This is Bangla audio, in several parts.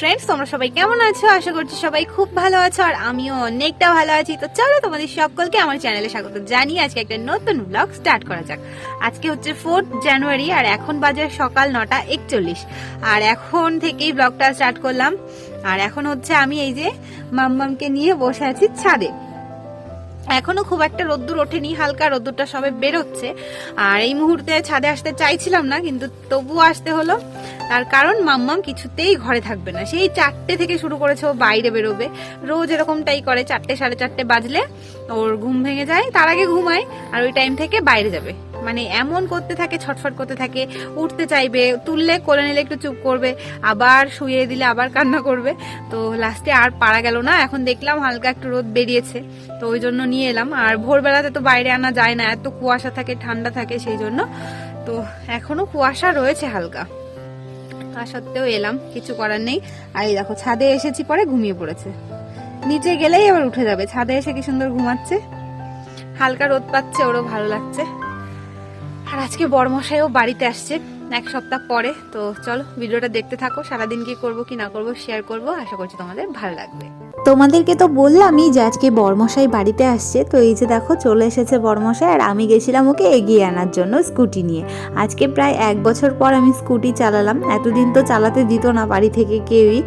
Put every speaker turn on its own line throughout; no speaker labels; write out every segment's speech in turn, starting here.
ফ্রেন্ডস তোমরা সবাই কেমন আছো? আশা করছি সবাই খুব ভালো আছো আর আমিও অনেকটা ভালো আছি। তো চলো তোমাদের সকলকে আমার চ্যানেলে স্বাগত জানিয়ে আজকে একটা নতুন ব্লগ স্টার্ট করা যাক। আজকে হচ্ছে ফোর্থ জানুয়ারি আর এখন বাজার সকাল নটা একচল্লিশ। আর এখন থেকেই ব্লগটা স্টার্ট করলাম। আর এখন হচ্ছে আমি এই যে মাম্মামকে নিয়ে বসে আছি ছাদে। এখনও খুব একটা রোদ্দুর ওঠেনি, হালকা রোদ্দুরটা সবে বেরোচ্ছে। আর এই মুহূর্তে ছাদে আসতে চাইছিলাম না, কিন্তু তবুও আসতে হলো। তার কারণ মাম্মাম কিছুতেই ঘরে থাকবে না। সেই চারটে থেকে শুরু করেছে ও বাইরে বেরোবে। রোজ এরকমটাই করে, চারটে, সাড়ে চারটে বাজলে ওর ঘুম ভেঙে যায়, তার আগে ঘুমায় আর ওই টাইম থেকে বাইরে যাবে। মানে এমন করতে থাকে, ছটফট করতে থাকে, উঠতে চাইবে, তুললে, কোলে নিলে একটু চুপ করবে, আবার শুয়ে দিলে, আবার কান্না করবে। তো লাস্টে আর পারা গেল না, এখন দেখলাম হালকা একটু রোদ বেরিয়েছে। তো ওই জন্য নিয়ে এলাম। আর ভোরবেলাতে তো বাইরে আনা যায় না, এত কুয়াশা থাকে, ঠান্ডা থাকে সেই জন্য। তো এখনও কুয়াশা রয়েছে হালকা। তা সত্ত্বেও এলাম, কিছু করার নেই। আর এই দেখো, ছাদে এসেছি, পরে ঘুমিয়ে পড়েছে। নিচে গেলেই আবার উঠে যাবে। ছাদে এসে কি সুন্দর ঘুমাচ্ছে। হালকা রোদ পাচ্ছে, ওরও ভালো লাগছে। আর আজকে বড়মশাইও বাড়িতে আসছে। এক সপ্তাহ পরে। তো চলো, ভিডিওটা দেখতে থাকো, সারাদিন কি করব, কি না করব শেয়ার করব। আশা করছি তোমাদের ভালো লাগবে।
তোমাদেরকে তো বললামই যে আজকে বর্মশাই বাড়িতে আসছে। তো এই যে দেখো, চলে এসেছে বর্মশাই আর আমি গেছিলাম ওকে এগিয়ে আনার জন্য স্কুটি নিয়ে। আজকে প্রায় এক বছর পর আমি স্কুটি চালালাম। এতদিন তো চালাতে দিত না বাড়ি থেকে কেউই।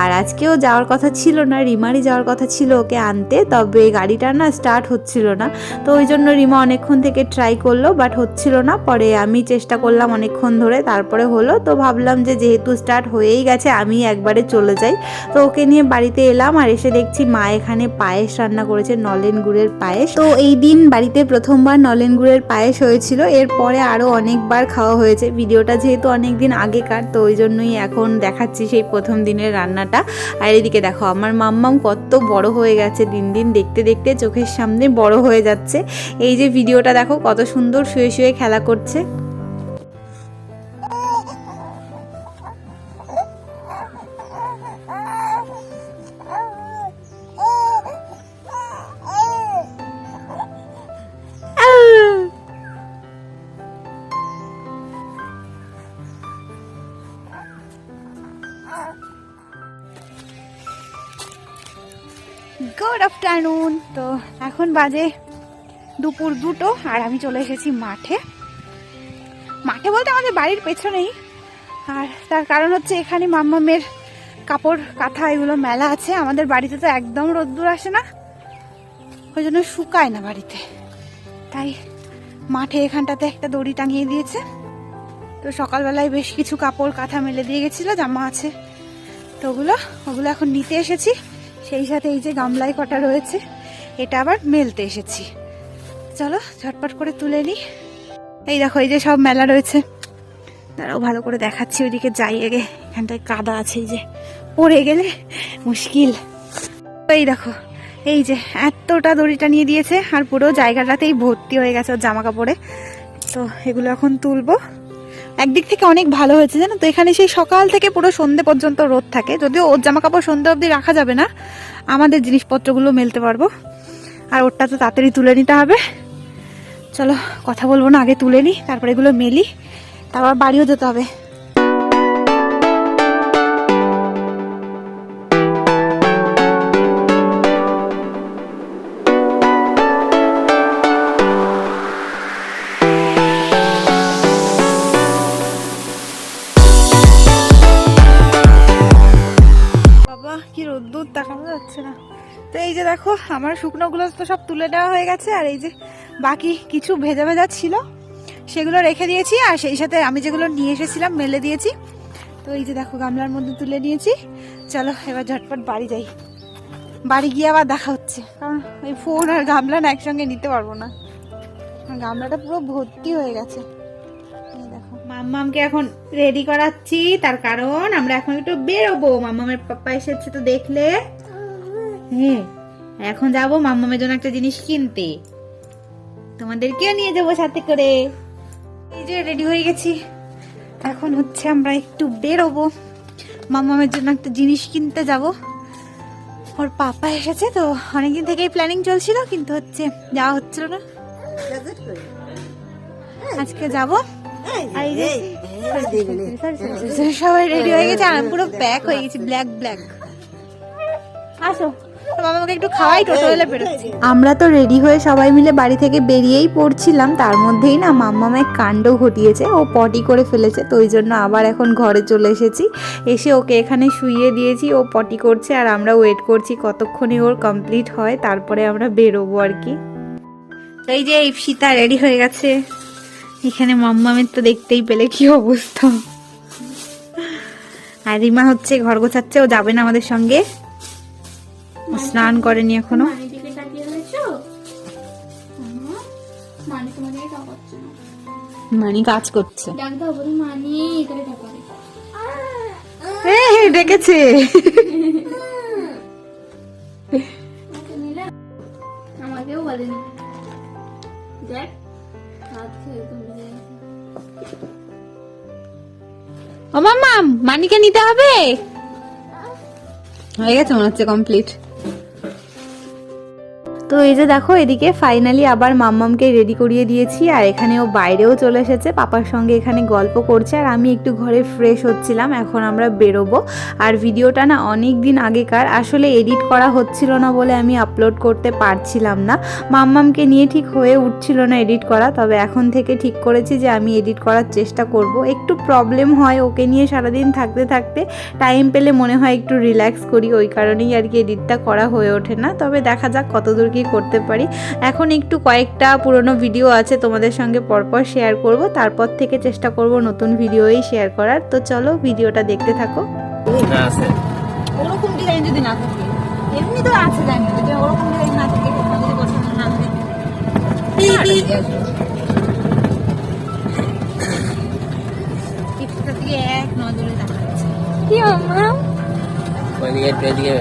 আর আজকেও যাওয়ার কথা ছিল না, রিমারই যাওয়ার কথা ছিল ওকে আনতে। তবে গাড়িটা না স্টার্ট হচ্ছিল না। তো ওই জন্য রিমা অনেকক্ষণ থেকে ট্রাই করল বাট হচ্ছিল না। পরে আমি চেষ্টা করলাম অনেকক্ষণ ধরে তারপরে হলো, তো ভাবলাম যে যেহেতু স্টার্ট হয়েই গেছে, আমি একবারে চলে যাই। তো ওকে নিয়ে বাড়িতে এলাম আর এসে দেখছি মা এখানে পায়েস রান্না করেছে, নলেন গুড়ের পায়েস। তো এই দিন বাড়িতে প্রথমবার নলেন গুড়ের পায়েস হয়েছিল, এরপরে আরও অনেকবার খাওয়া হয়েছে। ভিডিওটা যেহেতু অনেক দিন আগেকার, তো ওই জন্যই এখন দেখাচ্ছি সেই প্রথম দিনের রান্নাটা। আর এদিকে দেখো, আমার মাম্মাম কত বড় হয়ে গেছে দিন দিন, দেখতে দেখতে চোখের সামনে বড় হয়ে যাচ্ছে। এই যে ভিডিওটা দেখো, কত সুন্দর শুয়ে শুয়ে খেলা করছে।
গুড আফটারনুন তো এখন বাজে দুপুর দুটো, আর আমি চলে এসেছি মাঠে। মাঠে বলতে আমাদের বাড়ির পেছনেই। আর তার কারণ হচ্ছে এখানে মাম্মামের কাপড় কাঁথা এগুলো মেলা আছে। আমাদের বাড়িতে তো একদম রোদ্দুর আসে না। ওই জন্য শুকায় না বাড়িতে। তাই মাঠে এখানটাতে একটা দড়ি টাঙিয়ে দিয়েছে। তো সকালবেলায় বেশ কিছু কাপড় কাঁথা মেলে দিয়ে গেছিল, জামা আছে। তো ওগুলো ওগুলো এখন নিতে এসেছি। সেই সাথে এই যে গামলায় কটা রয়েছে, এটা আবার মেলতে এসেছি। চলো, ঝটপট করে তুলে নিই। এই দেখো, এই যে সব মেলা রয়েছে। তারাও ভালো করে দেখাচ্ছি ওইদিকে যাই আগে। এখানটায় কাদা আছে, এই যে পড়ে গেলে মুশকিল। এই দেখো, এই যে এতটা দড়িটা নিয়ে দিয়েছে, আর পুরো জায়গাটাতেই ভর্তি হয়ে গেছে ওর জামা কাপড়ে তো এগুলো এখন তুলবো। একদিক থেকে অনেক ভালো হয়েছে, জানো তো? এখানে সেই সকাল থেকে পুরো সন্ধে পর্যন্ত রোদ থাকে। যদিও ওর জামা কাপড় সন্ধে অবধি রাখা যাবে না, আমাদের জিনিসপত্রগুলো মেলতে পারব। আর ওরটা তো তাড়াতাড়ি তুলে নিতে হবে। চলো, কথা বলব না, আগে তুলে নিই, তারপরে এগুলো মেলি, তারপর বাড়িও যেতে হবে। যে দেখো, আমার শুকনোগুলো তো সব তুলে দেওয়া হয়ে গেছে, আর এই যে বাকি কিছু ভেজা ভেজা ছিল, সেগুলো রেখে দিয়েছি, আর সেই সাথে আমি যেগুলো নিয়ে এসেছিলাম, মেলে দিয়েছি। তো এই যে দেখো, গামলার মধ্যে তুলে নিয়েছি। চলো, এবার ঝটপট বাড়ি যাই। বাড়ি গিয়ে আবার দেখা হচ্ছে, কারণ ওই ফোন আর গামলা না একসঙ্গে নিতে পারব না। গামলাটা পুরো ভর্তি হয়ে গেছে। মাম্মামকে এখন রেডি করাচ্ছি, তার কারণ আমরা এখন একটু বেরোবো। মাম্মামের পাপ্পা এসেছে তো দেখলে। এখন যাব মাম্মামের জন্য একটা জিনিস কিনতে। তোমাদেরকেও নিয়ে যাব সাথে করে। এই যে রেডি হয়ে গেছি। এখন হচ্ছে আমরা একটু বেরোবো। মাম্মামের জন্য একটা জিনিস কিনতে যাব। ওর পাপা এসেছে তো অনেকদিন থেকেই প্ল্যানিং চলছিল কিন্তু হচ্ছে যাওয়া হচ্ছিল না। আজকে যাব। সবাই রেডি হয়ে গেছে আর আমি পুরো ব্যাক হয়ে গেছি ব্ল্যাক ব্ল্যাক আসো। তো একটু খাওয়াই টোটো বেরোচ্ছি।
আমরা তো রেডি হয়ে সবাই মিলে বাড়ি থেকে বেরিয়েই পড়ছিলাম। তার মধ্যেই না মাম্মামে কাণ্ড ঘটিয়েছে। ও পটি করে ফেলেছে তো ওই জন্য আবার এখন ঘরে চলে এসেছি। এসে ওকে এখানে শুইয়ে দিয়েছি ও পটি করছে আর আমরা ওয়েট করছি কতক্ষণে ওর কমপ্লিট হয় তারপরে আমরা বেরোবো আর কি।
তো এই যে এই সীতা রেডি হয়ে গেছে। এখানে মাম্মামের তো দেখতেই পেলে কি অবস্থা। আর রিমা হচ্ছে ঘর গোছাচ্ছে ও যাবে না আমাদের সঙ্গে। স্নান করেনি
এখনও? মানি
মানি কাজ করছে।
ডাক দাও বলি মানি এখানে টাকাবে
ডেকেছে।
আমাকেও বলেনি। দেখ।
ও মাম্মাম মানিকে নিতে হবে? হয়ে গেছে মনে হচ্ছে কমপ্লিট
তো এই যে দেখো, এদিকে ফাইনালি আবার মাম্মামকে রেডি করিয়ে দিয়েছি, আর এখানে ও বাইরেও চলে এসেছে। পাপার সঙ্গে এখানে গল্প করছে, আর আমি একটু ঘরে ফ্রেশ হচ্ছিলাম, এখন আমরা বেরোবো। আর ভিডিওটা না অনেক দিন আগেকার, আসলে এডিট করা হচ্ছিল না বলে আমি আপলোড করতে পারছিলাম না। মাম্মামকে নিয়ে ঠিক হয়ে উঠছিল না এডিট করা, তবে এখন থেকে ঠিক করেছি যে আমি এডিট করার চেষ্টা করব। একটু প্রবলেম হয় ওকে নিয়ে সারাদিন থাকতে থাকতে টাইম পেলে মনে হয় একটু রিল্যাক্স করি, ওই কারণেই আর কি এডিটটা করা হয়ে ওঠে না। তবে দেখা যাক কতদূর কি করতে পারি। এখন একটু কয়েকটা পুরনো ভিডিও আছে তোমাদের সঙ্গে পরপর শেয়ার করব। তারপর থেকে চেষ্টা করব নতুন ভিডিওই শেয়ার করার। তো চলো ভিডিওটা দেখতে থাকো।
না আছে।
ওরকম ডিজাইন যদি না থাকে এমনি তো আছে জানি যদি ওরকম ডিজাইন না থাকে যদি পছন্দ না থাকে টিপটা থেকে এক নজরে দেখা যাচ্ছে।
কি মামা
ওইদিকে একটু এদিকে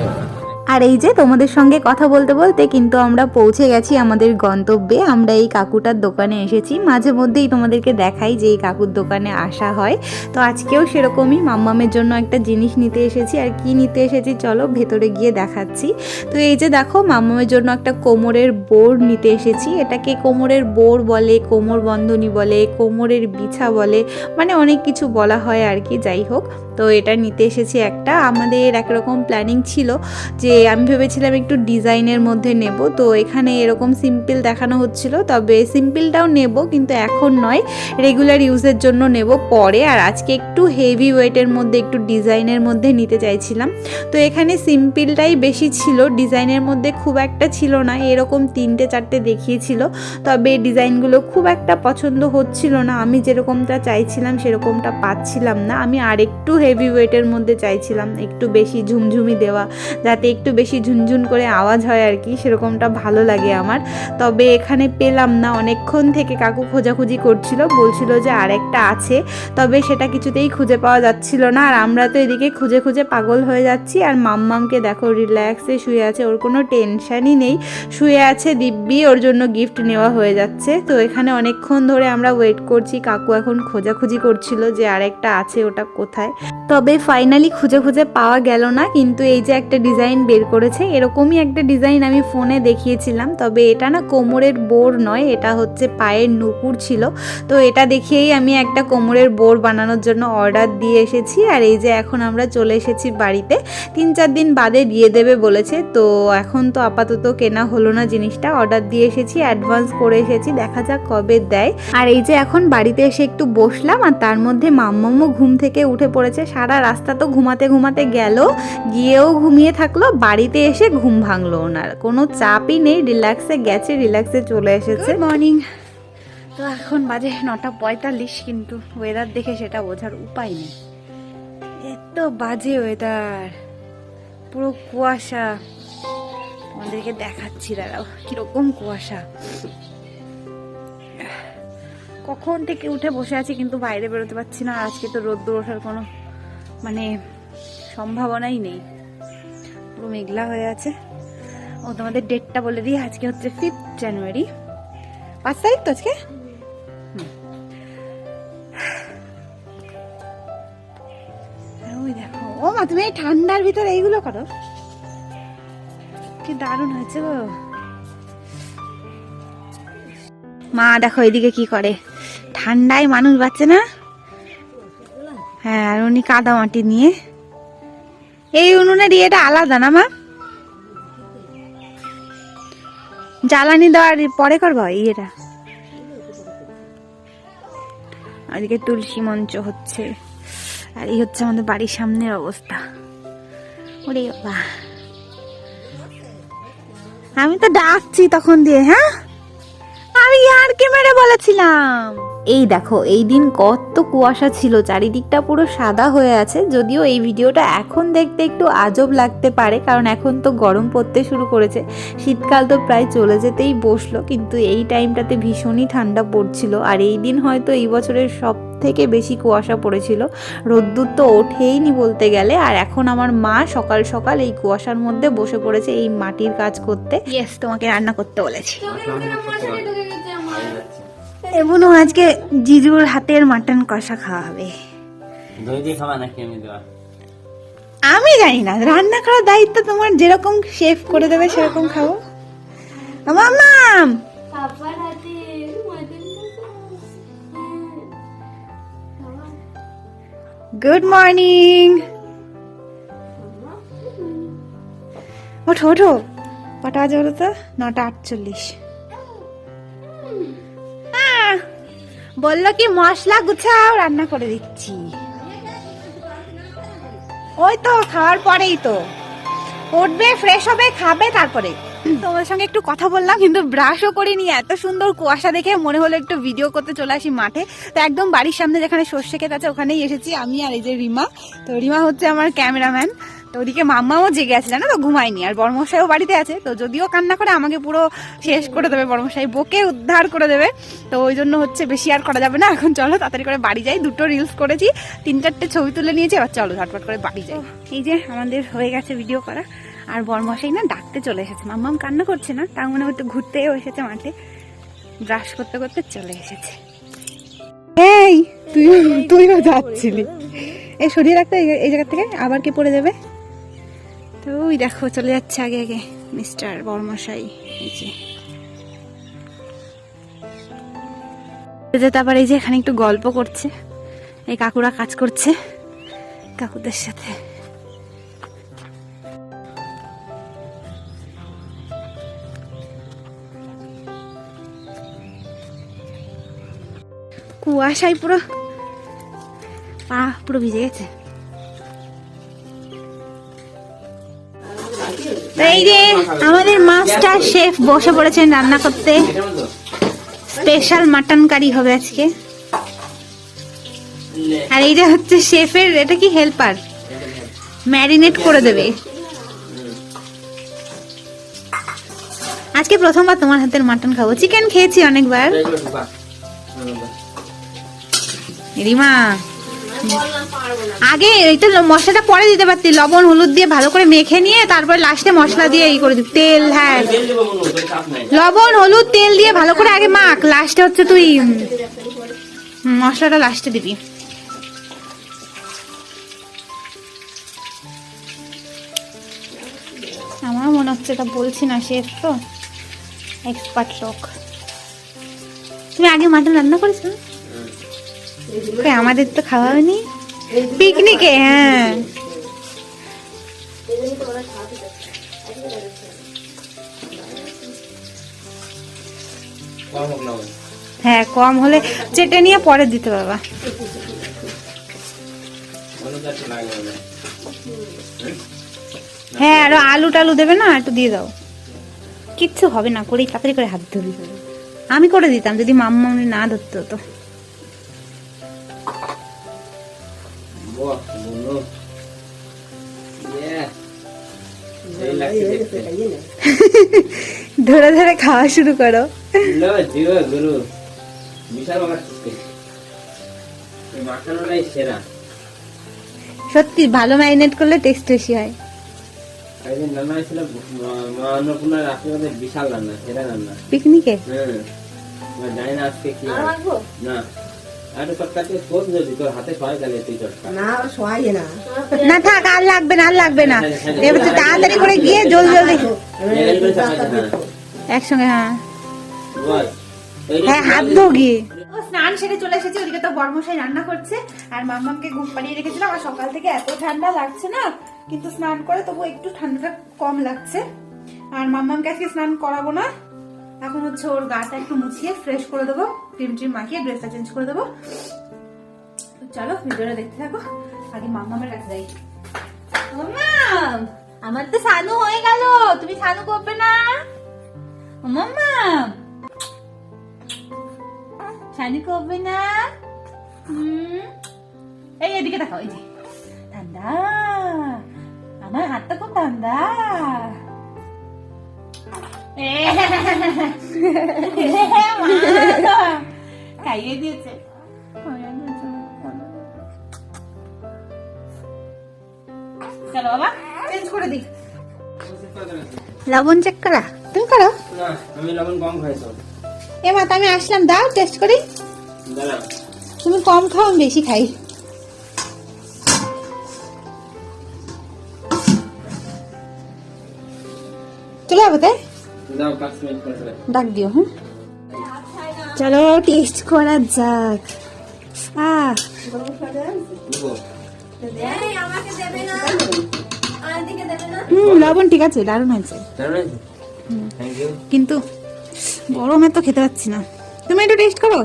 আর এই যে তোমাদের সঙ্গে কথা বলতে বলতে কিন্তু আমরা পৌঁছে গেছি আমাদের গন্তব্যে। আমরা এই কাকুটার দোকানে এসেছি। মাঝে মধ্যেই তোমাদেরকে দেখাই যে এই কাকুর দোকানে আসা হয়। তো আজকেও সেরকমই মাম্মামের জন্য একটা জিনিস নিতে এসেছি। আর কি নিতে এসেছি চলো ভেতরে গিয়ে দেখাচ্ছি। তো এই যে দেখো, মাম্মামের জন্য একটা কোমরের বোর নিতে এসেছি। এটাকে কোমরের বোর বলে, কোমর বন্ধনী বলে, কোমরের বিছা বলে মানে অনেক কিছু বলা হয় আর কি। যাই হোক তো এটা নিতে এসেছি একটা। আমাদের একরকম প্ল্যানিং ছিল যে আমি ভেবেছিলাম একটু ডিজাইনের মধ্যে নেব। তো এখানে এরকম সিম্পল দেখানো হচ্ছিল, তবে সিম্পলটাও নেব কিন্তু এখন নয় রেগুলার ইউজের জন্য নেব পরে। আর আজকে একটু হেভি ওয়েটের মধ্যে, একটু ডিজাইনের মধ্যে নিতে চাইছিলাম। তো এখানে সিম্পলটাই বেশি ছিল, ডিজাইনের মধ্যে খুব একটা ছিল না, এরকম তিনটে চারটে দেখিয়েছিল। তবে ডিজাইনগুলো খুব একটা পছন্দ হচ্ছিল না, আমি যেরকমটা চাইছিলাম সেরকমটা পাচ্ছিলাম না। আমি আরেকটু হেভি ওয়েটের মধ্যে চাইছিলাম, একটু বেশি ঝুমঝুমি দেওয়া, যাতে একটু বেশি ঝুনঝুন করে আওয়াজ হয় আর কি, সেরকমটা ভালো লাগে আমার। তবে এখানে পেলাম না, অনেকক্ষণ থেকে কাকু খোঁজাখুঁজি করছিল, বলছিল যে আরেকটা আছে, তবে সেটা কিছুতেই খুঁজে পাওয়া যাচ্ছিল না। আর আমরা তো এদিকে খুঁজে খুঁজে পাগল হয়ে যাচ্ছি, আর মাম্মামকে দেখো রিল্যাক্সে শুয়ে আছে, ওর কোনো টেনশনই নেই। শুয়ে আছে দিব্যি, ওর জন্য গিফট নেওয়া হয়ে যাচ্ছে। তো এখানে অনেকক্ষণ ধরে আমরা ওয়েট করছি, কাকু এখন খোঁজাখুঁজি করছিল যে আরেকটা আছে, ওটা কোথায়? তবে ফাইনালি খুঁজে খুঁজে পাওয়া গেল না, কিন্তু এই যে একটা ডিজাইন বের করেছে, এরকমই একটা ডিজাইন আমি ফোনে দেখিয়েছিলাম, তবে এটা না কোমরের বোর নয়, এটা হচ্ছে পায়ের নুপুর ছিল। তো এটা দেখিয়েই আমি একটা কোমরের বোর বানানোর জন্য অর্ডার দিয়ে এসেছি, আর এই যে এখন আমরা চলে এসেছি বাড়িতে, তিন চার দিন বাদে দিয়ে দেবে বলেছে, তো এখন তো আপাতত কেনা হলো না জিনিসটা অর্ডার দিয়ে এসেছি অ্যাডভান্স করে এসেছি, দেখা যাক কবে দেয়। আর এই যে এখন বাড়িতে এসে একটু বসলাম, আর তার মধ্যে মাম্মামও ঘুম থেকে উঠে পড়েছে সারা রাস্তা তো ঘুমাতে ঘুমাতে গেল, গিয়েও ঘুমিয়ে থাকল, বাড়িতে এসে ঘুম ভাঙলো ওনার। কোনো চাপই নেই, রিল্যাক্সে গেছে, রিল্যাক্সে চলে এসেছে।
মর্নিং তো এখন বাজে নটা পঁয়তাল্লিশ, কিন্তু ওয়েদার দেখে সেটা বোঝার উপায় নেই। এত বাজে ওয়েদার পুরো কুয়াশা। তোমাদেরকে দেখাচ্ছি, দাঁড়াও, কীরকম কুয়াশা। কখন থেকে উঠে বসে আছি, কিন্তু বাইরে বেরোতে পারছি না। আজকে তো রোদ্দুর ওঠার কোনো মানে সম্ভাবনাই নেই। পুরো মেঘলা হয়ে আছে। ও, তোমাদের ডেটটা বলে দিই, আজকে হচ্ছে ফিফথ জানুয়ারি পাঁচ তারিখ তো আজকে? ওই দেখো। ও মা, তুমি এই ঠান্ডার ভিতরে এইগুলো করো। কি দারুণ হয়েছে গো। মা, দেখো এদিকে কি করে। ঠান্ডায় মানুষ বাঁচে না। হ্যাঁ আর উনি কাদা মাটি নিয়ে। এই উনুনের ইয়েটা আলাদা না, মা? জ্বালানি দেওয়ার পরে করব ইয়েটা? আজকে তুলসী মঞ্চ হচ্ছে, আর এই হচ্ছে আমাদের বাড়ির সামনের অবস্থা। ওরে বাবা। আমি তো ডাকছি তখন দিয়ে হ্যাঁ? আমি আর কে মেরে বলেছিলাম।
এই দেখো এই দিন কত কুয়াশা ছিল চারিদিকটা পুরো সাদা হয়ে আছে। যদিও এই ভিডিওটা এখন দেখতে একটু আজব লাগতে পারে কারণ এখন তো গরম পড়তে শুরু করেছে। শীতকাল তো প্রায় চলে যেতেই বসল কিন্তু এই টাইমটাতে ভীষণই ঠান্ডা পড়ছিল। আর এই দিন হয়তো এই বছরের সব থেকে বেশি কুয়াশা পড়েছিল। রোদ্দুর তো ওঠেইনি বলতে গেলে আর এখন আমার মা সকাল সকাল এই কুয়াশার মধ্যে বসে পড়েছে এই মাটির কাজ করতে।
ইয়েস তোমাকে রান্না করতে বলেছি। এবুনু আজকে জিজুর হাতের মাটন কষা খাওয়া হবে।
দই দিয়ে খাওয়া নাকি আমি
জানি না রান্না করার দায়িত্ব তোমার যেরকম শেফ করে দেবে সেরকম খাব। মামাম
পাপার হাতে মটন
গুড মর্নিং ওঠো ওঠো। কটা বাজে বলো তো? নটা আটচল্লিশ। বলল কি, মশলা গুছাও, রান্না করে দিচ্ছি। ওই তো, খাওয়ার পরেই তো। উঠবে ফ্রেশ হবে, খাবে তারপরে। তোমার সঙ্গে একটু কথা বললাম, কিন্তু ব্রাশও করিনি, এত সুন্দর কুয়াশা দেখে মনে হলো একটু ভিডিও করতে চলে আসি মাঠে। তো একদম বাড়ির সামনে যেখানে সর্ষে ক্ষেত আছে, ওখানেই এসেছি আমি আর এই যে রিমা। তো রিমা হচ্ছে আমার ক্যামেরাম্যান তো ওদিকে মাম্মাও জেগে আছে জানো তো? ঘুমায়নি। আর বর্মশাইও বাড়িতে আছে তো যদিও কান্না করে আমাকে পুরো শেষ করে দেবে। বর্মশাই বকে উদ্ধার করে দেবে। তো ওই জন্য হচ্ছে বেশি আর করা যাবে না। এখন চলো তাড়াতাড়ি করে বাড়ি যাই। দুটো রিলস করেছি। তিন চারটে ছবি তুলে নিয়েছি। এবার চলো ঝটপট করে বাড়ি যাই। এই যে আমাদের হয়ে গেছে ভিডিও করা। আর বরমশাই না ডাকতে চলে এসেছে। মাম্মাম কান্না করছে না তার মানে হয়তো ঘুরতেও এসেছে মাঠে। ব্রাশ করতে করতে চলে এসেছে। এই তুই তুইও যাচ্ছিলি। এই সরিয়ে রাখতে এই- এই জায়গা থেকে আবার কে পড়ে যাবে? ওই দেখো, চলে যাচ্ছে আগে আগে। মিস্টার বর্মশাই, এই যে। তারপর এই যে এখানে একটু গল্প করছে। এই কাকুরা কাজ করছে কাকুদের সাথে। কুয়াশায় পুরো পা পুরো ভিজে গেছে। এই যে আমাদের মাস্টার শেফ বসে পড়েছেন রান্না করতে। স্পেশাল মাটন কারি হবে আজকে। আর এইটা হচ্ছে শেফের এটা কি হেল্পার? ম্যারিনেট করে দেবে। আজকে প্রথমবার তোমার হাতের মাটন খাব। চিকেন খেয়েছি অনেকবার। রিমা আগে এইটা মশলাটা পরে দিতে পারতি, লবণ, হলুদ দিয়ে ভালো করে মেখে নিয়ে তারপরে লাস্টে মশলা দিয়ে এই করে দিবি, তেল হ্যাঁ। লবণ, হলুদ, তেল দিয়ে ভালো করে আগে মাখ লাস্টে হচ্ছে তুই মশলাটা লাস্টে দিবি। আমার মনে হচ্ছে এটা বলছি না শেফ তো এক্সপার্ট লোক। তুমি আগে মাটন রান্না করেছ? আমাদের তো খাওয়া হয়নি। পিকনিকে হ্যাঁ। হ্যাঁ কম হলে চেটে নিয়ে পরে দিতে বাবা। হ্যাঁ আরও আলু টালু দেবে না, একটু দিয়ে দাও। কিচ্ছু হবে না, করেই তাড়াতাড়ি করে হাত ধরি আমি করে দিতাম, যদি মাম্মা না ধরতে হতো ধরে ধরে খাওয়া শুরু করো।
সেরা
সত্যি ভালো ম্যারিনেট করলে টেস্ট বেশি হয়।
রান্না হয়েছিল মা অন্নপূর্ণার আশীর্বাদে বিশাল রান্না সেরা রান্না
পিকনিকে?
হ্যাঁ জানি না আজকে কি না। আর চটকা কোন যদি তোর হাতে সবাই গেলে তুই চটকা
না থাক আর লাগবে না আর লাগবে না। এবার তো তাড়াতাড়ি করে গিয়ে জলদি জলদি।
এখানে করে চাপাইছে, হ্যাঁ।
একসঙ্গে হ্যাঁ।
বল
হ্যাঁ হাত স্নান সেরে চলে এসেছে ওদিকে তো বর্মশাই রান্না করছে আর মাম্মামকে ঘুম পাড়িয়ে রেখেছিলাম আর সকাল থেকে এত ঠান্ডা লাগছে না কিন্তু স্নান করে তবু একটু ঠান্ডাটা কম লাগছে। আর মাম্মামকে আজকে স্নান করাবো না এখন হচ্ছে ওর গাটা একটু মুছিয়ে ফ্রেশ করে দেবো। ক্রিম ট্রিম মাখিয়ে ড্রেসটা চেঞ্জ করে দেবো। তো চলো ভিডিওটা দেখতে থাকো। আগে মাম্মামের কাছে যাই। আমার তো সানু হয়ে গেল। তুমি সানু করবে না। মাম্মাম শানি করবে না। হুম? এই এদিকে দেখাও এই যে। ঠান্ডা আমার হাতটা খুব ঠান্ডা মা, খাইয়ে দিয়েছে। চলো বাবা। চেঞ্জ করে দিই। লবণ চেক করা। তুমি করো।
না আমি লবণ কম খাইছো।
এ মা আমি আসলাম দাও টেস্ট করি। তুমি কম খাও আমি বেশি খাই। চলে যাব তাই। ডাক দিও হ্যাঁ চলো টেস্ট করা যাক। আহ। হুম লবণ ঠিক আছে দারুণ হয়েছে. কিন্তু গরমে তো খেতে পাচ্ছি না। তুমি একটু টেস্ট করো।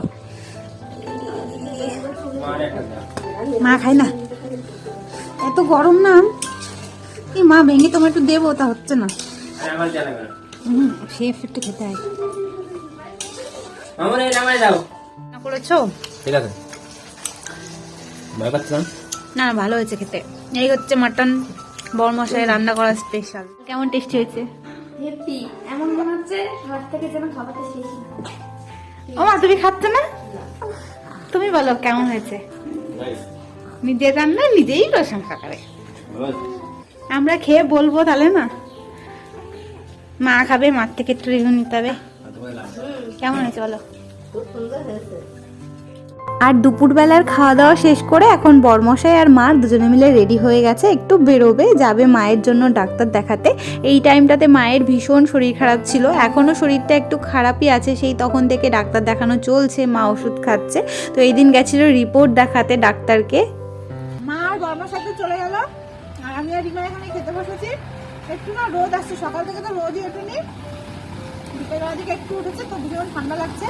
মা খাই না। এত গরম না। এই মা ভেঙে তোমার একটু দেবো তা হচ্ছে না। হুম শেফ একটু খেতে হয়।
আমার এই নামায় দাও।
না করেছ?
ঠিক আছে। ভয় পাচ্ছ না?
না না ভালো হয়েছে খেতে। এই হচ্ছে মাটন বরমশাই রান্না করা স্পেশাল কেমন টেস্টি হয়েছে?
হেপি। এমন মনে হচ্ছে হাত থেকে যেন খাবারটা শেষ
ও মা তুমি খাচ্ছ না? তুমি বলো কেমন হয়েছে? নিজে রান্না নিজেই প্রশংসা করে। আমরা খেয়ে বলব তাহলে না মা খাবে মার থেকে একটু রিভিউ নিতে হবে। কেমন হয়েছে বলো?
আর দুপুরবেলার খাওয়া দাওয়া শেষ করে এখন বরমশাই আর মা দুজনে মিলে রেডি হয়ে গেছে। একটু বেরোবে যাবে মায়ের জন্য ডাক্তার দেখাতে। এই টাইমটাতে মায়ের ভীষণ শরীর খারাপ ছিল। এখনও শরীরটা একটু খারাপই আছে সেই তখন থেকে ডাক্তার দেখানো চলছে মা ওষুধ খাচ্ছে। তো এই দিন গেছিল রিপোর্ট দেখাতে ডাক্তারকে।
মা আর বাবার সাথে চলে গেল। আর আমি আর রিমা এখানে খেতে বসেছি। একটু না রোদ আসছে সকাল থেকে তো রোদই ওঠেনি। বিকেলবেলা দিকে একটু উঠেছে, তো ভীষণ ঠান্ডা লাগছে।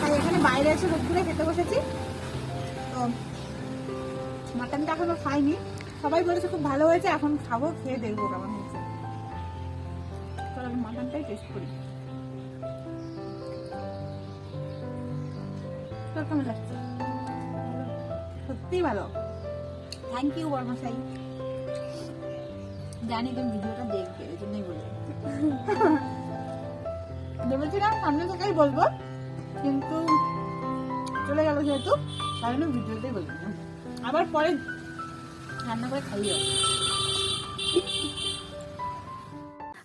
তাই এখানে বাইরে এসে রোদ করে খেতে বসেছি। তো মাটনটা এখনও খাইনি। সবাই বলেছে খুব ভালো হয়েছে, এখন খাব, খেয়ে দেখব কেমন হয়েছে। চলো আমি মাটনটাই টেস্ট করি। কেমন লাগছে? সত্যিই ভালো। থ্যাংক ইউ বর্মশাই। জানি তুমি ভিডিওটা দেখবে ওই জন্যই বললাম। ভেবেছিলাম সামনে থেকেই বলব, কিন্তু চলে গেল যেহেতু, তাই ভিডিওতেই বলব আবার পরে রান্না করে খাইও।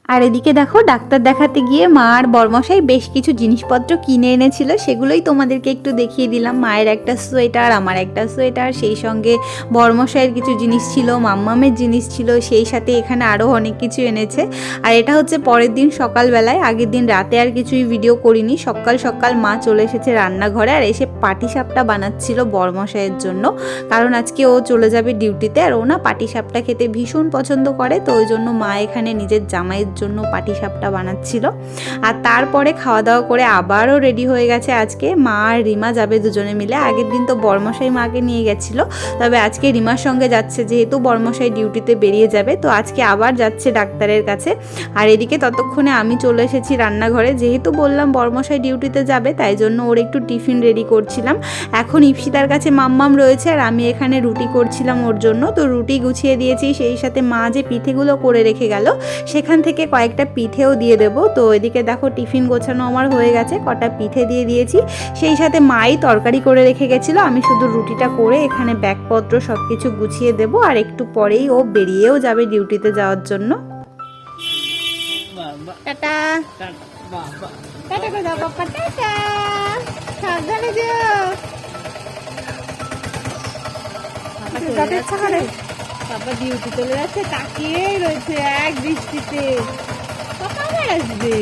আর এদিকে দেখো, ডাক্তার দেখাতে গিয়ে মা আর বরমশাই বেশ কিছু জিনিসপত্র কিনে এনেছিল। সেগুলোই তোমাদেরকে একটু দেখিয়ে দিলাম। মায়ের একটা সোয়েটার, আমার একটা সোয়েটার, সেই সঙ্গে বরমশাইয়ের কিছু জিনিস ছিল, মাম্মামের জিনিস ছিল, সেই সাথে এখানে আরও অনেক কিছু এনেছে। আর এটা হচ্ছে পরের দিন সকালবেলায়, আগের দিন রাতে আর কিছুই ভিডিও করিনি। সকাল সকাল মা চলে এসেছে রান্নাঘরে আর এসে পাটিসাপটা বানাচ্ছিল বরমশাইয়ের জন্য। কারণ আজকে ও চলে যাবে ডিউটিতে আর ও না পাটিসাপটা খেতে ভীষণ পছন্দ করে, তো ওই জন্য মা এখানে নিজের জামাইয়ের জন্য পাটিসাপটা বানাচ্ছিল। আর তারপরে খাওয়া দাওয়া করে আবারও রেডি হয়ে গেছে আজকে। মা আর রিমা যাবে দুজনে মিলে। আগের দিন তো বর্মশাই মাকে নিয়ে গেছিল। তবে আজকে রিমার সঙ্গে যাচ্ছে যেহেতু বর্মশাই ডিউটিতে বেরিয়ে যাবে। তো আজকে আবার যাচ্ছে ডাক্তারের কাছে। আর এদিকে ততক্ষণে আমি চলে এসেছি রান্নাঘরে। যেহেতু বললাম বর্মশাই ডিউটিতে যাবে, তাই জন্য ওর একটু টিফিন রেডি করছিলাম। এখন ইপসিতার কাছে মাম্মাম রয়েছে আর আমি এখানে রুটি করছিলাম ওর জন্য। তো রুটি গুছিয়ে দিয়েছি। সেই সাথে মা যে পিঠেগুলো করে রেখে গেল, সেখান থেকে কয়েকটা পিঠেও দিয়ে দেবো। তো এদিকে দেখো টিফিন গোছানো আমার হয়ে গেছে কটা পিঠে দিয়ে দিয়েছি। সেই সাথে মাই তরকারি করে রেখে গেছিল আমি শুধু রুটিটা করে এখানে ব্যাগপত্র সব কিছু গুছিয়ে দেবো আর একটু পরেই ও বেরিয়েও যাবে ডিউটিতে যাওয়ার জন্য।
টাটা। টাটা করে দাও পাপ্পা টাটা। সাবধানে যেও। যাতে ইচ্ছা করে। বাবা ডিউটি চলে যাচ্ছে তাকিয়েই রয়েছে এক দৃষ্টিতে। পাপা আবার আসবে?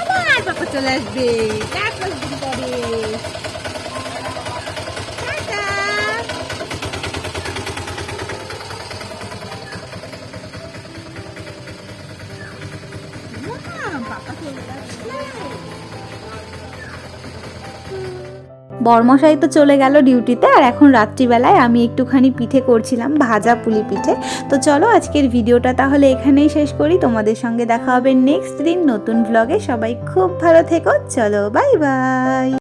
আবার চলে আসবে।
বরমশাই তো চলে গেল ডিউটিতে, আর এখন রাত্রিবেলায় আমি একটুখানি পিঠে করছিলাম ভাজা পুলি পিঠে। তো চলো আজকের ভিডিওটা তাহলে এখানেই শেষ করি। তোমাদের সঙ্গে দেখা হবে নেক্সট দিন নতুন ব্লগে সবাই খুব ভালো থেকো। চলো বাই বাই